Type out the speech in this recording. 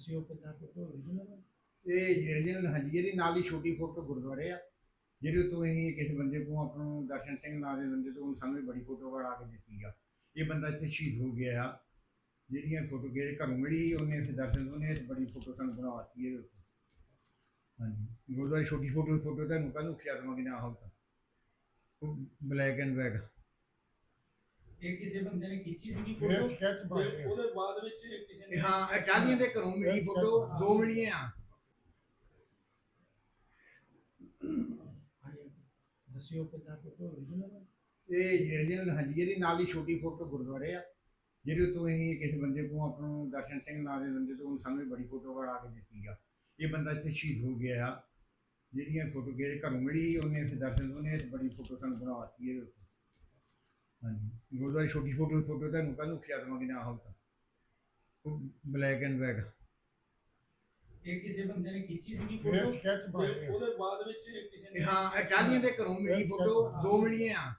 ਦੱਸਿਓ ਕਿੱਦਾਂ photo original ਇਹ original ਹਾਂਜੀ, ਇਹਦੀ ਨਾਲ ਹੀ ਛੋਟੀ ਫੋਟੋ ਗੁਰਦੁਆਰੇ ਆ ਜਿਹੜੀ ਤੋਂ ਅਸੀਂ ਕਿਸੇ ਬੰਦੇ ਕੋਲ ਆਪਾਂ ਨੂੰ ਦਰਸ਼ਨ ਸਿੰਘ ਨਾਂ ਦੇ ਬੰਦੇ ਤੋਂ ਸਾਨੂੰ ਇਹ ਬੜੀ ਫੋਟੋ ਬਣਾ ਕੇ ਦਿੱਤੀ ਆ। ਇਹ ਬੰਦਾ ਇੱਥੇ ਸ਼ਹੀਦ ਹੋ ਗਿਆ ਆ। ਜਿਹੜੀਆਂ ਫੋਟੋ ਗਏ ਘਰੋਂ ਮਿਲੀ, ਉਹਨੇ ਫਿਰ ਦਰਸ਼ਨ, ਉਹਨੇ ਬੜੀ ਫੋਟੋ ਸਾਨੂੰ ਬਣਾਤੀ ਇਹਦੇ ਉੱਤੇ। ਹਾਂਜੀ, ਗੁਰਦੁਆਰੇ ਛੋਟੀ ਫੋਟੋ ਫੋਟੋ ਤੁਹਾਨੂੰ ਕੱਲ ਨੂੰ ਖਿਆਲ ਕਿ ਹੋਊਗਾ ਬਲੈਕ ਐਂਡ ਵਾਈਟ ਇਹ ਕਿਸੇ ਬੰਦੇ ਨੇ ਖਿੱਚੀ ਸੀਗੀ ਫਿਰ ਫੋਟੋ ਸਕੈਚ ਬਣ ਗਿਆ ਉਹਦੇ ਬਾਅਦ ਵਿੱਚ ਕਿਸੇ ਨੇ ਹਾਂ ਇਹ ਟਾਲੀਆਂ ਦੇ ਘਰੋਂ ਮਿਲੀ ਫੋਟੋ ਦੋ ਮਿਲੀਆਂ ਆ। ਹਾਂਜੀ। ਦੱਸਿਓ ਕਿੱਦਾਂ ਫੋਟੋ original ਇਹ original ਹਾਂਜੀ ਇਹਦੀ ਨਾਲ ਹੀ ਛੋਟੀ ਫੋਟੋ ਗੁਰਦੁਆਰੇ ਆ ਜਿਹੜੇ ਤੋਂ ਅਸੀਂ ਕਿਸੇ ਬੰਦੇ ਕੋਲ ਆਪਾਂ ਨੂੰ ਦਰਸ਼ਨ ਸਿੰਘ ਨਾਂ ਦੇ ਬੰਦੇ ਤੋਂ ਉਹਨੇ ਸਾਨੂੰ ਇਹ ਬੜੀ ਫੋਟੋ ਬਣਾ ਕੇ ਦਿੱਤੀ ਆ। ਇਹ ਬੰਦਾ ਇੱਥੇ ਸ਼ਹੀਦ ਹੋ ਗਿਆ ਆ। ਜਿਹੜੀਆਂ ਫੋਟੋ ਕੇ ਘਰੋਂ ਮਿਲੀ ਉਹਨੇ ਫਿਰ ਦਰਸ਼ਨ ਉਹਨੇ ਇਹ ਬੜੀ ਫੋਟੋ ਸਾਨੂੰ ਬਣਾਤੀ ਉੱਤੇ। ਹਾਂਜੀ। ਗੁਰਦੁਆਰੇ ਛੋਟੀ ਫੋਟੋ ਫੋਟੋ ਤੁਹਾਨੂੰ ਕੱਲ ਨੂੰ ਖਿਆਲ ਕਿ ਨਾ ਹੋਊਗਾ ਉਹ ਬਲੈਕ ਐਂਡ ਵਾਈਟ ਇਹ ਕਿਸੇ ਬੰਦੇ ਨੇ ਖਿੱਚੀ ਸੀਗੀ ਫੋਟੋ ਸਕੈਚ ਬਣ ਗਿਆ। ਉਹਦੇ ਬਾਅਦ ਵਿੱਚ ਕਿਸੇ ਨੇ ਹਾਂ ਇਹ ਟਾਲੀਆਂ ਦੇ ਘਰੋਂ ਮਿਲੀ ਫੋਟੋ ਦੋ ਮਿਲੀਆਂ। ਆ